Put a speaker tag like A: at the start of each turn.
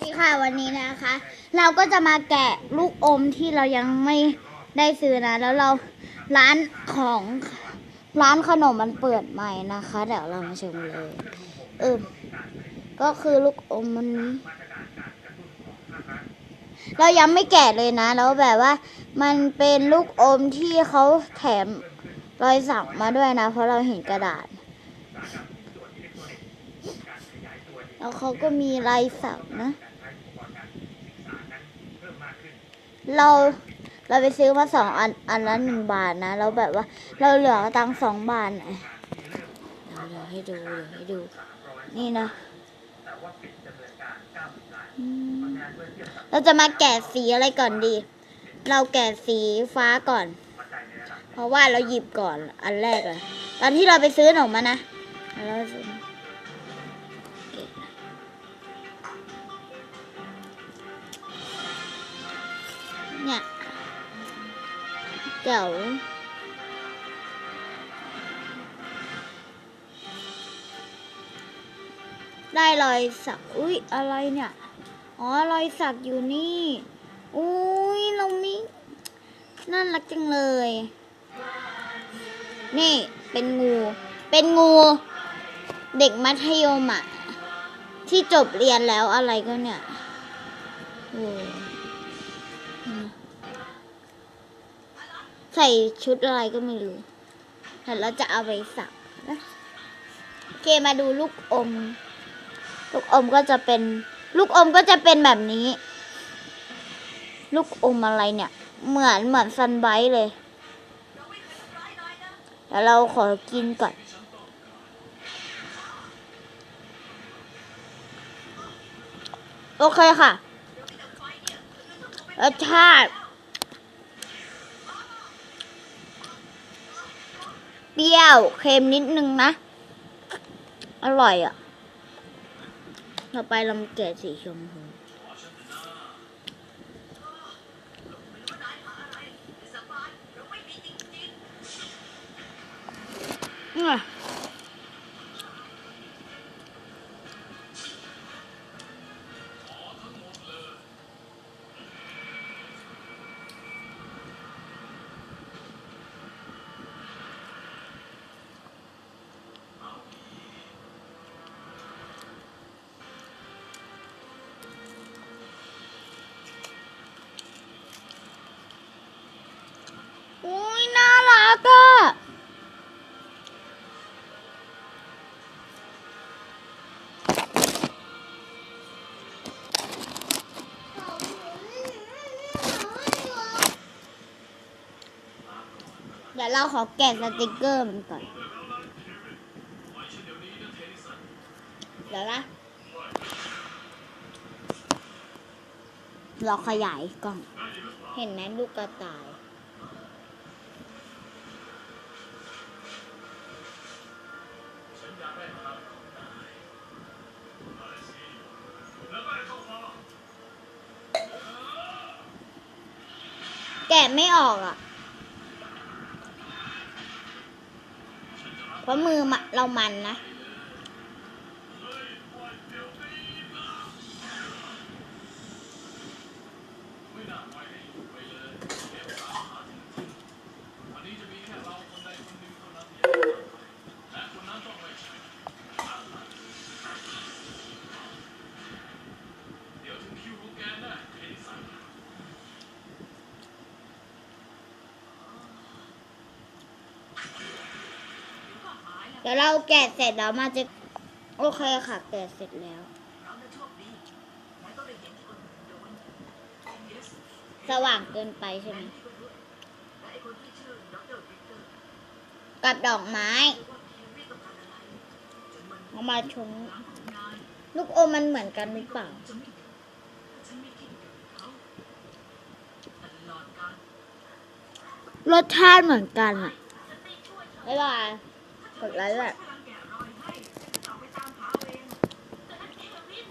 A: สวัสดีค่ะวันนี้นะคะ เราก็จะมาแกะลูกอมที่เรายังไม่ได้ซื้อนะ แล้วเราร้านของร้านขนมมันเปิดใหม่นะคะ เดี๋ยวเรามาชมเลยเออก็คือลูกอมมันเรายังไม่แกะเลยนะ แล้วแบบว่า มันเป็นลูกอมที่เขาแถมรอยสักมาด้วยนะ เพราะเราเห็นกระดาษ แล้วเขาก็มีลายสักนะ เราเราไปซื้อมาสองอันอันละหนึ่งบาทนะแล้วแบบว่า เราเหลือตังสองบาทนะเดี๋ยวให้ดูเดี๋ยวให้ดู นี่นะเราจะมาแกะสีอะไรก่อนดี เราแกะสีฟ้าก่อน เพราะว่าเราหยิบก่อนอันแรกเลยตอนที่เราไปซื้อขนมมานะเราซื้อ เนี่ยเจ๋วได้รอยสัก อุ้ยอะไรเนี่ย อ๋อ รอยสักอยู่นี่ อุ้ยเรามีน่ารักจังเลย นี่ เป็นงู เป็นงู เด็กมัธยมอะที่จบเรียนแล้วอะไรก็เนี่ยโอ้ ใส่ชุดอะไรก็ไม่รู้แต่เราจะเอาไปสักนะโอเคมาดูลูกอม ลูกอมก็จะเป็น ลูกอมก็จะเป็นแบบนี้ ลูกอมอะไรเนี่ย เหมือนเหมือนซันไบต์เลยเดี๋ยวเราขอกินก่อนโอเคค่ะรสชาติ เปรี้ยว เค็มนิดนึงนะ อร่อยอะ ต่อไปเรามาแกะสีชมพูอะ อุ้ยน่ารักอะเดี๋ยวเราขอแกะสติกเกอร์มันก่อน เดี๋ยวนะเราขยายกล้อง เห็นไหมลูกกระต่าย แกะไม่ออกอะ เพราะมือมเรามันนะ เดี๋ยวเราแกะเสร็จแล้วมาจะโอเคค่ะ แกะเสร็จแล้ว สว่างเกินไปใช่ไหมกับดอกไม้เอามาชมลูกอมมันเหมือนกันหรือเปล่ารสชาติเหมือนกันอะ บ๊ายบาย กดไลค์ด้วย